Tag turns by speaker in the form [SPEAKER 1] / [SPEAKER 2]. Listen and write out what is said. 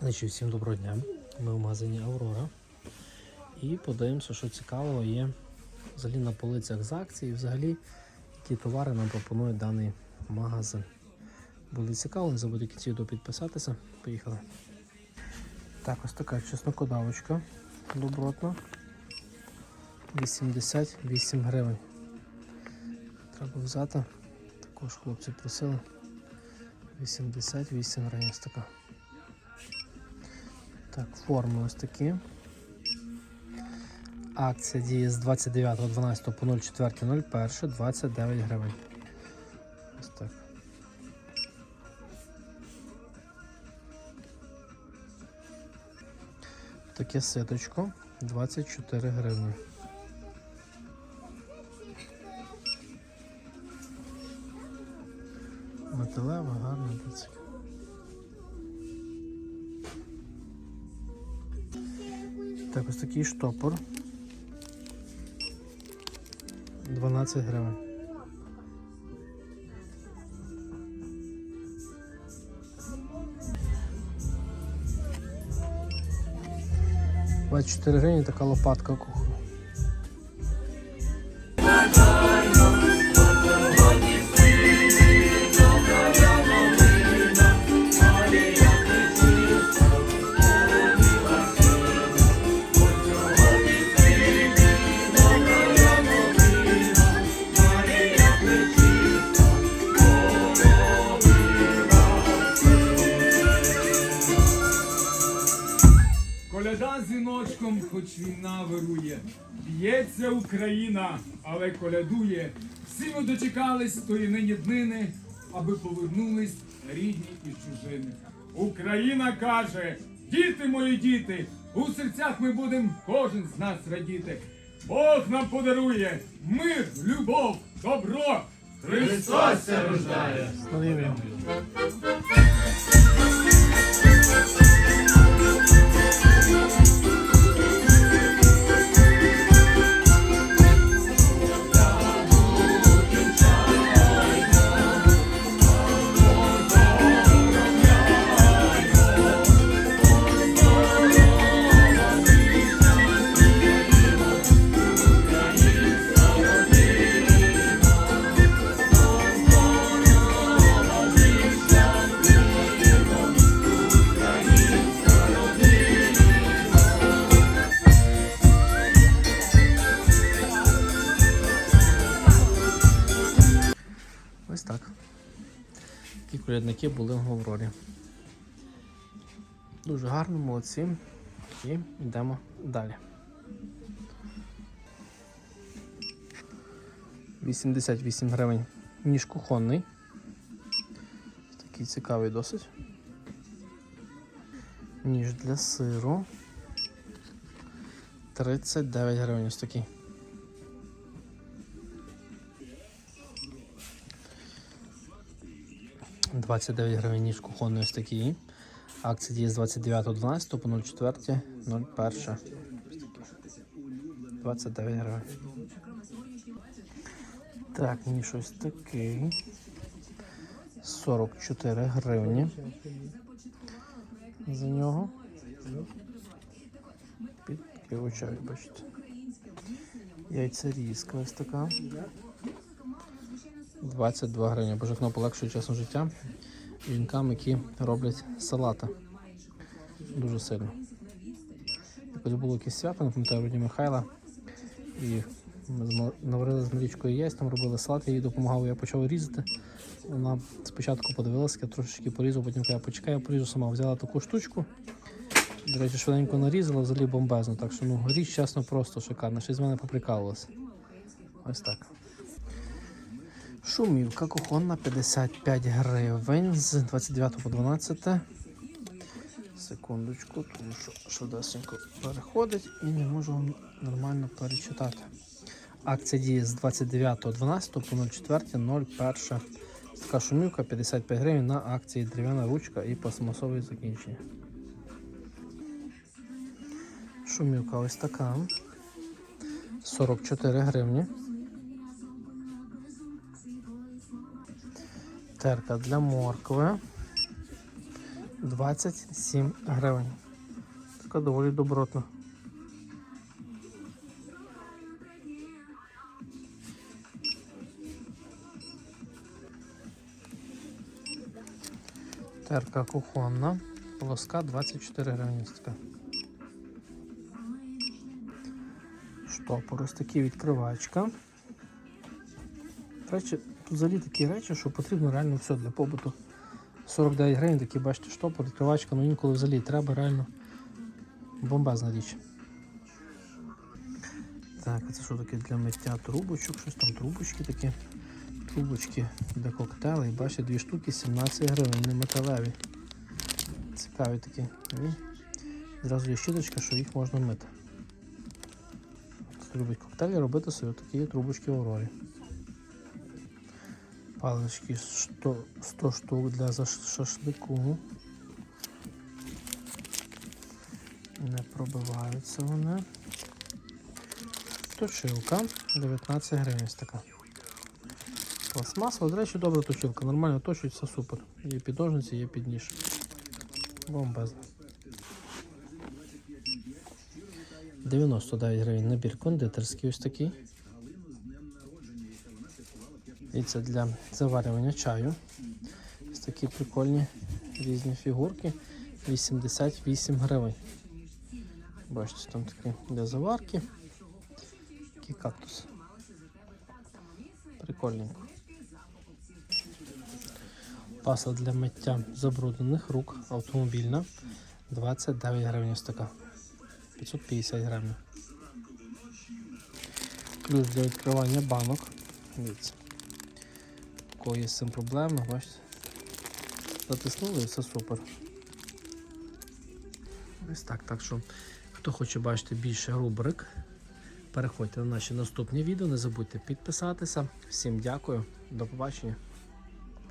[SPEAKER 1] Значить, всім доброго дня. Ми в магазині Аврора. І подивимося, що цікавого є взагалі на полицях з акцій, і взагалі які товари нам пропонує даний магазин. Буде цікаво, не забудьте кінці відео підписатися. Поїхали. Так, ось така чеснокодавочка добротна. 88 гривень. Треба взяти. Також хлопці просили. 88 гривень ось така. Так, форми ось такі. Акція діє з 29.12 по 04.01 29 гривень. Ось так. Таке ситочко 24 гривні. Металева, гарна дицька. Так, ось такий штопор. 12 гривень. Чотири гривні така лопатка кухня.
[SPEAKER 2] Коляда з віночком, хоч війна вирує. Б'ється Україна, але колядує. Всі ми дочекались тої нині днини, аби повернулись рідні і чужини. Україна каже: діти мої діти, у серцях ми будемо кожен з нас радіти. Бог нам подарує мир, любов, добро. Христос рождає!
[SPEAKER 1] Ось так. Такі колядники були в Аврорі. Дуже гарно, молодці. І йдемо далі. 88 гривень ніж кухонний. Такий цікавий досить. Ніж для сиру. 39 гривень ось такий. — 29 гривень ніж кухонний ось такий. Акція діє з 29.12 по 04.01. 29 гривень. Так, ніж ось такий. 44 гривні. За нього. Під чаю, бачите. Яйця різка ось така. 22 гривні. Боже, воно полегшує часом життя жінкам, які роблять салати. Дуже сильно. Якось було якесь свято, не пам'ятаю, вроді Михайла. І ми наварили з Марічкою яйць, там робили салат, я їй допомагав, я почав різати. Вона спочатку подивилася, я трошечки порізав, потім каже, почекай, я поріжу сама. Взяла таку штучку. До речі, швиденько нарізала, взагалі бомбезно. Так що ну, річ, чесно, просто шикарна. Ще з мене поприкалувалася. Ось так. Шумівка кухонна 55 гривень з 29 по 12. Секундочку, тому що швидесенько переходить і не можу вам нормально перечитати. Акція діє з 29.12 по 04.01. Така шумівка 55 гривень на акції дерев'яна ручка і пластмасове закінчення. Шумівка ось така. 44 гривні. Терка для моркви. 27 гривень. Така доволі добротна. Терка кухонна. Полоска 24 гривні. Штопор, ось такий відкривачка. Речі, тут взагалі такі речі, що потрібно реально все для побуту. 49 гривень, такі бачите, штопор, відкривачка, ну інколи взагалі треба реально бомбезна річ. Так, це що таке для миття трубочок? Щось там трубочки такі. Трубочки для коктейлей. Бачите, дві штуки 17 гривень, не металеві. Цікаві такі. І зразу є щіточка, що їх можна мити. Хто любить коктейлі, робити собі такі трубочки в Аврорі. Палички 100, 100 штук для шашлику. Не пробиваються вони. Точилка 19 гривень така. Пластмасова, до речі, добра точилка, нормально точить, все супер. Є підножниці, є підніж. Бомбезно. 99 гривень набір кондитерський ось такий. Це для заварювання чаю. Ось такі прикольні різні фігурки. 88 гривень. Бачите, там такі для заварки. Такий кактус. Прикольненько. Паса для миття забруднених рук автомобільна. 29 гривень ось така. 550 гривень. Ключ для відкривання банок. Дивіться. У кого є з цим проблеми, бачите. Затиснули і все супер. Ось так. Так що, хто хоче бачити більше рубрик, переходьте на наші наступні відео. Не забудьте підписатися. Всім дякую, до побачення.